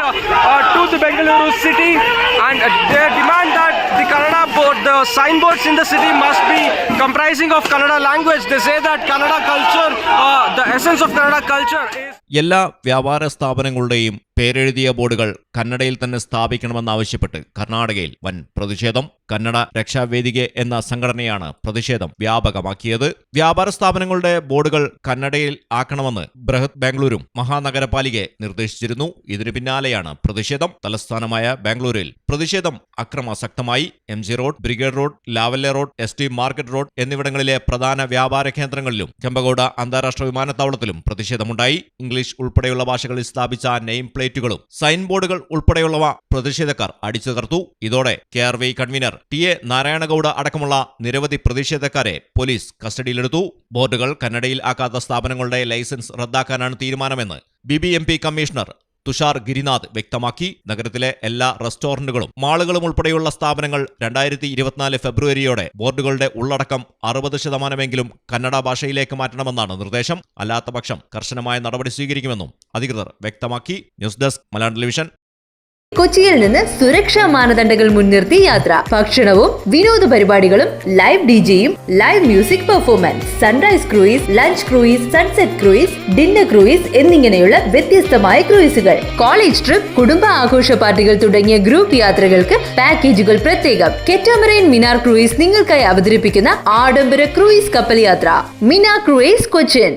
uh, uh, to the Bengaluru city and uh, they demand that the Kannada board, the signboards in the city must be comprising of Kannada language. They say that Kannada culture, uh, the essence of Kannada culture is എല്ലാ വ്യാപാര സ്ഥാപനങ്ങളുടെയും പേരെഴുതിയ ബോർഡുകൾ കന്നഡയിൽ തന്നെ സ്ഥാപിക്കണമെന്നാവശ്യപ്പെട്ട് കർണാടകയിൽ വൻ പ്രതിഷേധം കന്നഡ രക്ഷാവേദിക എന്ന സംഘടനയാണ് പ്രതിഷേധം വ്യാപകമാക്കിയത്. വ്യാപാര സ്ഥാപനങ്ങളുടെ ബോർഡുകൾ കന്നഡയിൽ ആക്കണമെന്ന് ബൃഹത് ബാംഗ്ലൂരും മഹാനഗരപാലികയെ നിർദ്ദേശിച്ചിരുന്നു. ഇതിനു പിന്നാലെയാണ് പ്രതിഷേധം. തലസ്ഥാനമായ ബാംഗ്ലൂരിൽ പ്രതിഷേധം അക്രമാസക്തമായി. M G road Brigade road Lavelle road S T market road എന്നിവിടങ്ങളിലെ പ്രധാന വ്യാപാര കേന്ദ്രങ്ങളിലും ചെമ്പകോട അന്താരാഷ്ട്ര വിമാനത്താവളത്തിലും പ്രതിഷേധമുണ്ടായി. ഇംഗ്ലീഷ് ഉൾപ്പെടെയുള്ള ഭാഷകളിൽ സ്ഥാപിച്ച നെയിം പ്ലേറ്റുകളും സൈൻ ബോർഡുകൾ ഉൾപ്പെടെയുള്ളവ പ്രതിഷേധക്കാർ അടിച്ചു തകർത്തു ഇതോടെ K R V convener T A Narayanagowda അടക്കമുള്ള നിരവധി പ്രതിഷേധക്കാരെ പോലീസ് കസ്റ്റഡിയിലെടുത്തു. ബോർഡുകൾ കന്നഡയിൽ ആക്കാത്ത സ്ഥാപനങ്ങളുടെ ലൈസൻസ് റദ്ദാക്കാനാണ് തീരുമാനമെന്ന് B B M P commissioner Tushar Girinath വ്യക്തമാക്കി. നഗരത്തിലെ എല്ലാ റെസ്റ്റോറന്റുകളും മാളുകളും ഉൾപ്പെടെയുള്ള സ്ഥാപനങ്ങൾ രണ്ടായിരത്തി ഇരുപത്തിനാല് ഫെബ്രുവരിയോടെ ബോർഡുകളുടെ ഉള്ളടക്കം അറുപത് ശതമാനമെങ്കിലും കന്നഡ ഭാഷയിലേക്ക് മാറ്റണമെന്നാണ് നിർദ്ദേശം. അല്ലാത്തപക്ഷം കർശനമായ നടപടി സ്വീകരിക്കുമെന്നും അധികൃതർ വ്യക്തമാക്കി. ന്യൂസ് ഡെസ്ക് മലയാളം ടെലിവിഷൻ കൊച്ചിയിൽ നിന്ന് സുരക്ഷാ മാനദണ്ഡങ്ങൾ മുൻനിർത്തി യാത്ര. ഭക്ഷണവും വിനോദ പരിപാടികളും live ഡിജെയും live music performance sunrise cruise lunch cruise sunset cruise dinner cruise എന്നിങ്ങനെയുള്ള വ്യത്യസ്തമായ ക്രൂയിസുകൾ കോളേജ് ട്രിപ്പ് കുടുംബ ആഘോഷ പാർട്ടികൾ തുടങ്ങിയ ഗ്രൂപ്പ് യാത്രകൾക്ക് പാക്കേജുകൾ പ്രത്യേകം. കെറ്റാമറൈൻ മിനാർ ക്രൂയിസ് നിങ്ങൾക്കായി അവതരിപ്പിക്കുന്ന ആഡംബര ക്രൂയിസ് കപ്പൽ യാത്ര. മിനാർ ക്രൂയിസ് കൊച്ചിൻ.